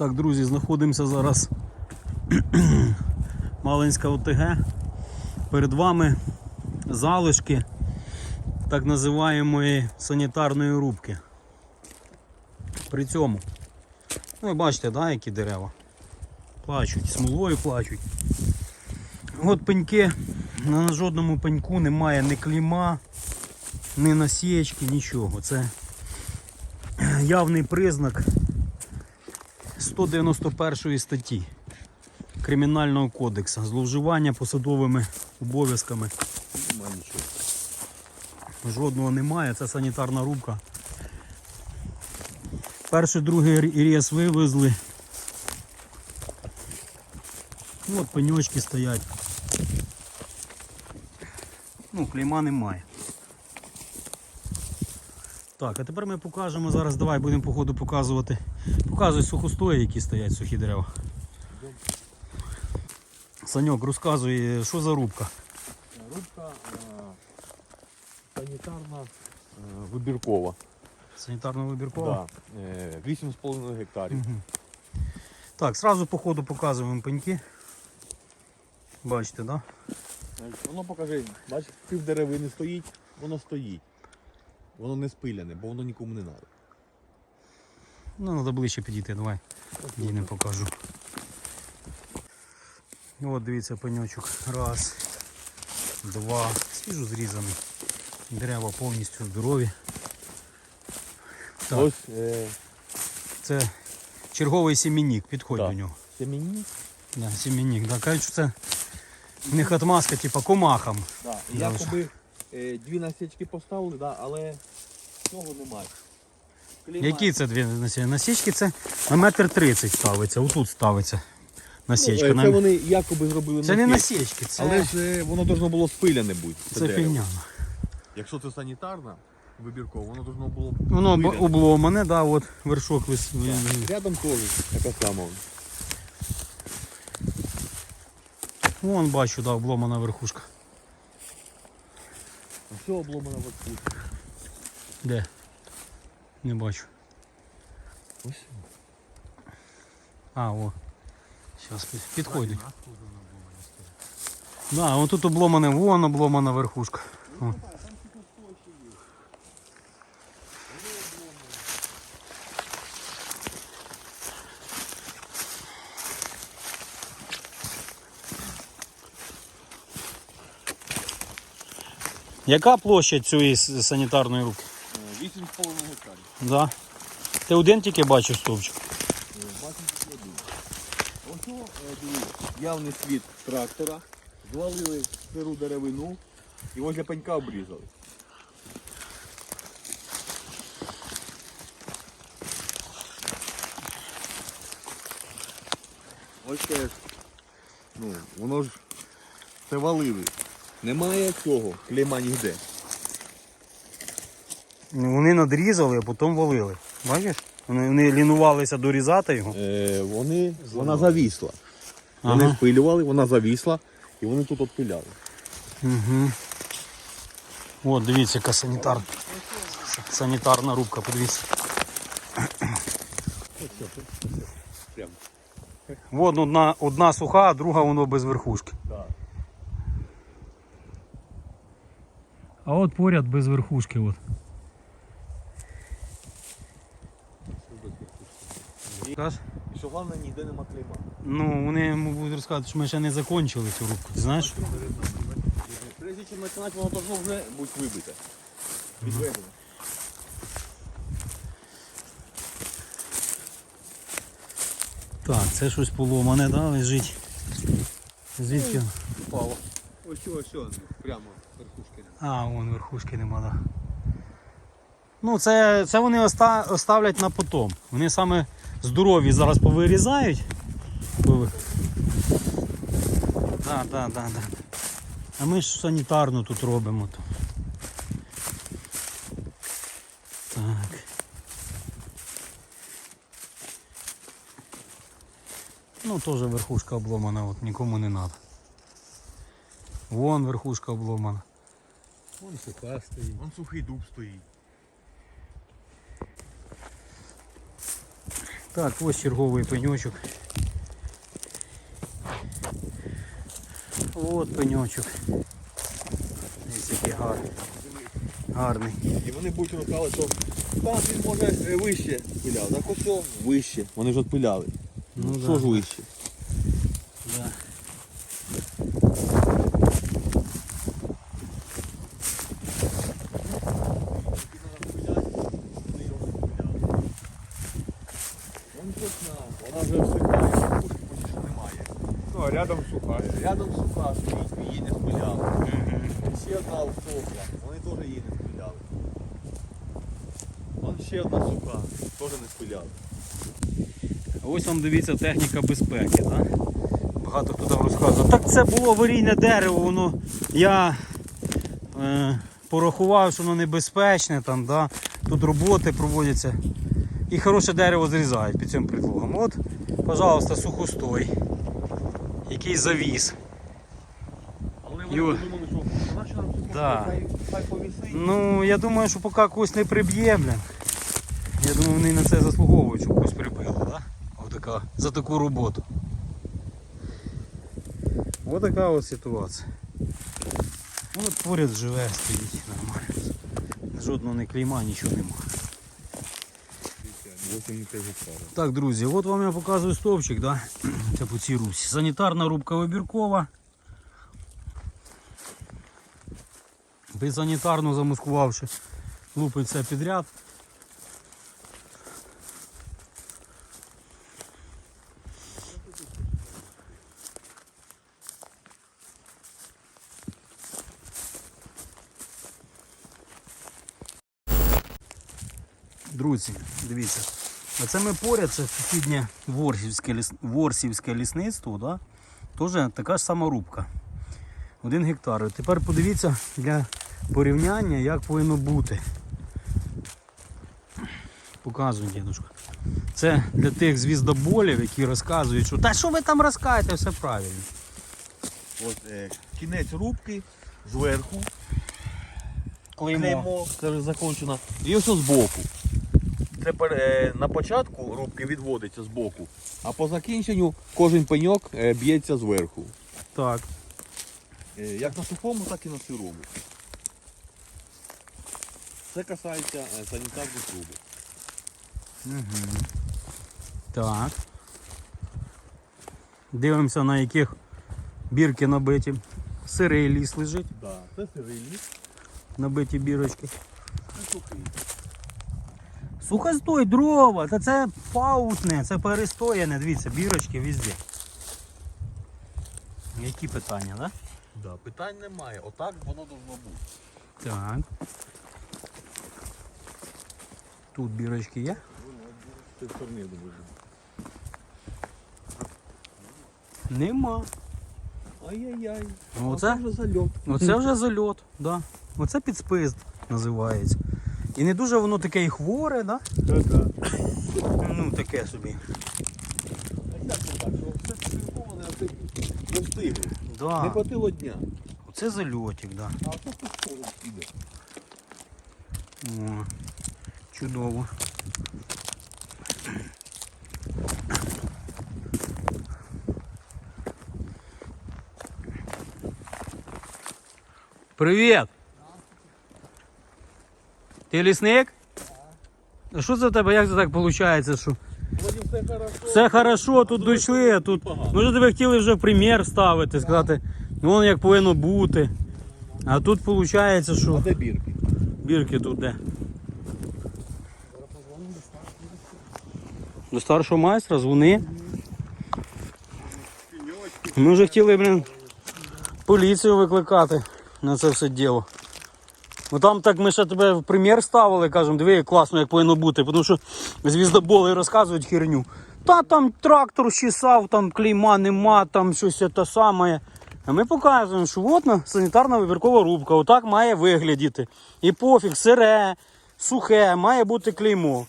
Так, друзі, знаходимося зараз Малинська ОТГ. Перед вами залишки так називаємої санітарної рубки. При цьому, ну ви бачите, да, які дерева плачуть, смолою плачуть. От пеньки, на жодному пеньку немає ні кліма, ні насічки, нічого. Це явний признак 191 статті Кримінального кодексу зловживання посадовими обов'язками. Немає нічого. Жодного немає, це санітарна рубка. Перший, другий різ вивезли. От пеньочки стоять. Ну, клейма немає. Так, а тепер ми покажемо зараз, давай будемо по ходу показувати. Показуй сухостої, які стоять сухі дерева. Саньок, розказуй, що за рубка? Рубка е, санітарна е, вибіркова. Санітарно-вибіркова? Да. Е, 8,5 гектарів. Мгм. Так, сразу по ходу показуємо пеньки. Бачите, да? Е, Воно покажи, бачиш, пів деревини стоїть, воно стоїть. Воно не спиляне, бо воно нікому не треба. Ну, треба ближче підійти, давай. Підійдемо покажу. От дивіться пеньочок. Раз, два. Свіжо зрізаний. Дерева повністю здорові. Так. Ось е, Це черговий сімінник, підходь Да. до нього. семені. Да, сімінник. Да. Кажуть, що це не хатмаска, типа комахам. Да. Якоби дві насічки поставили, да, але цього немає. Клейма- Які це дві насічки? Насічки це на метр тридцять ставиться, отут ставиться насічка. Ну, е, на... Це вони якоби зробили Це не насічки. це, Але ж е, воно должно було спиляне бути. це дерево. фігня. Якщо це санітарна вибіркова, воно должно було Воно спиляне. обломане, да, от вершок вис... Рядом теж така сама. Вон бачу, да, обломана верхушка. Все обломано в тут. Де? Не бачу. Ось. А, о. Зараз підходить. Да, он тут обломане, вон обломана верхушка. О. Яка площа цієї санітарної руки? 8,5 гектарів. Да. Ти один тільки бачив стовпчик. Ось о, е, дивись, явний світ трактора. Звалили сиру деревину і возле пенька обрізали. Ось теж. Ну, воно ж це валили. Немає цього, клейма ніде. Ну, Вони надрізали, а потім валили. Бачиш? Вони, вони лінувалися дорізати його. Е, вони, вона завісла. Вони Ага. спилювали, вона завісла і вони тут отпиляли. Угу. От, дивіться, яка санітар... санітарна рубка, подивіться. Прям. Вон одна, одна суха, а друга воно без верхушки. Да. А от поряд без верхушки. От. І що головне, ніде нема клейма. Ну, вони йому будуть розказати, що ми ще не закінчили цю рубку. Ти знаєш? Прежде чим починати, воно должно вже бути вибите. Відведено. Так, це щось поломане, да, лежить. Звідки? Впало. Ось ось ось, прямо верхушки. А, вон верхушки нема. Ну, це, це вони оста, оставлять на потом. Вони саме здорові зараз повирізають. Пови- Да, да, да, да. А ми ж санітарно тут робимо. Так. Ну, теж верхушка обломана, от нікому не треба. Вон верхушка обломана. Вон суха стоїть. Вон сухий дуб стоїть. Так, ось черговий пеньочок. От пеньочок. Ось який гарний. Гарний. І вони будуть розказувати, що там він може е, вище пиляв, так ось вище. Вони ж відпиляли. Ну, що да. ж вище? Да. Вона вже всихає, пушки почти немає. Ну, а рядом суха. Рядом суха її не спиляли. Ще одна всохла, вони теж її не спиляли. Вон ще одна суха, теж не спиляли. Ось вам дивіться техніка безпеки. Да? Багато хто там розказував. Так це було аварійне дерево, воно я е, порахував, що воно небезпечне, там, да? тут роботи проводяться. І хороше дерево зрізають під цим предлогом. От, пожалуйста, сухостой. Який завіз. Але вони думали, що вона що нам сухо, Да. хай, хай повісить. Ну, я думаю, що поки когось не приб'є, блін. Я думаю, вони на це заслуговують, щоб когось прибили, да? Отака, за таку роботу. Ось така от ситуація. Ну, От поряд живе, стоїть нормально. Жодного не клейма, нічого нема. 85 гектарів. Так, друзі, от вам я показую стовпчик, да? Це по рубці. Санітарна рубка вибіркова. Безсанітарно замаскувавши, лупить все підряд. Друзі, дивіться. Оце ми поряд, це сусіднє Ворсівське, ліс... Ворсівське лісництво, да? Теж така ж сама рубка. Один гектар. Тепер подивіться для порівняння, як повинно бути. Показую, дідушка. Це для тих звіздоболів, які розказують, що та що ви там розкажете, все правильно. От, е, кінець рубки зверху, Клеймо. це вже закончено. І ось з боку. Це пер- е, на початку рубки відводиться з боку, а по закінченню кожен пеньок е, б'ється зверху. Так. Е, Як на сухому, так і на сирому. Це касається е, санітарних трубок. Угу. Так. Дивимося, на яких бірки набиті. Сирий ліс лежить, Да. Це сирий ліс, набиті бірочки. це сухий. Сухостой, дрова, та це паутне, це перестояне, дивіться, бірочки везде. Які питання, так? Да, питань немає. Отак воно должно бути. Так. Тут бірочки є. Це в сторони думаю. Нема. Ай-яй-яй. Ну, оце? вже зальот. Оце вже зальот, да. Оце підспист називається. І не дуже воно таке і хворе, да? Да-да. Ну таке собі. А як це так? Що все спілковане, а це не встигли. Не Да. хватило дня. Оце зальотик, да. А це тут скоро піде. О, чудово. Привіт! Ти лісник? А що в тебе? Як це так виходить? Що все хорошо. все хорошо, тут дійшли, а тут. Ми ж тебе хотіли вже примір ставити, сказати, ну воно як повинно бути. А тут виходить, А що де бірки? бірки тут де. До старшого майстра дзвони. Ми вже хотіли, блін, поліцію викликати на це все діло. Ну там так ми ще тебе в примір ставили, кажемо, диви, класно, як повинно бути, тому що звіздоболи розказують херню. Та там трактор щисав, там клейма нема, там щось те саме. А ми показуємо, що от на санітарна вибіркова рубка, отак має виглядіти. І пофіг, сире, сухе, має бути клеймо.